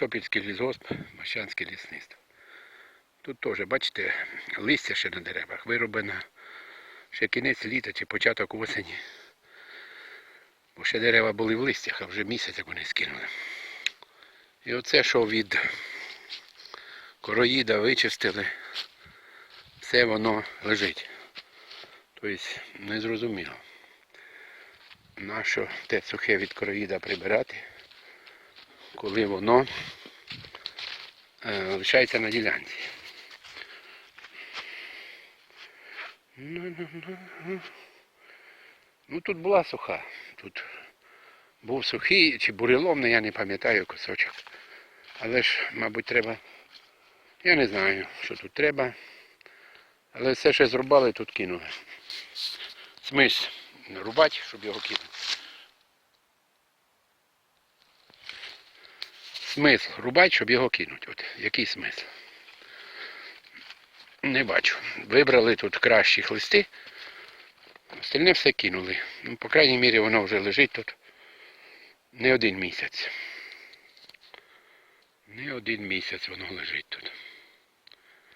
Костопільський лісгосп, Мощанське лісництво. Тут теж, бачите, листя ще на деревах вироблено ще кінець літа чи початок осені. Бо ще дерева були в листях, а вже місяць як вони скинули. І оце, що від короїда вичистили, все воно лежить. Тобто незрозуміло. Нащо те сухе від короїда прибирати, коли воно е, лишається на ділянці. Ну тут була суха. Тут був сухий чи буреломний, я не пам'ятаю кусочок. Але ж, мабуть, треба. Я не знаю, що тут треба. Але все, що зрубали, тут кинули. Смис рубати, щоб його кинути. Смисл рубати, щоб його кинути. От який смисл? Не бачу. Вибрали тут кращі хлисти. Остальне все кинули. Ну, по крайній мірі, воно вже лежить тут не один місяць. Не один місяць воно лежить тут.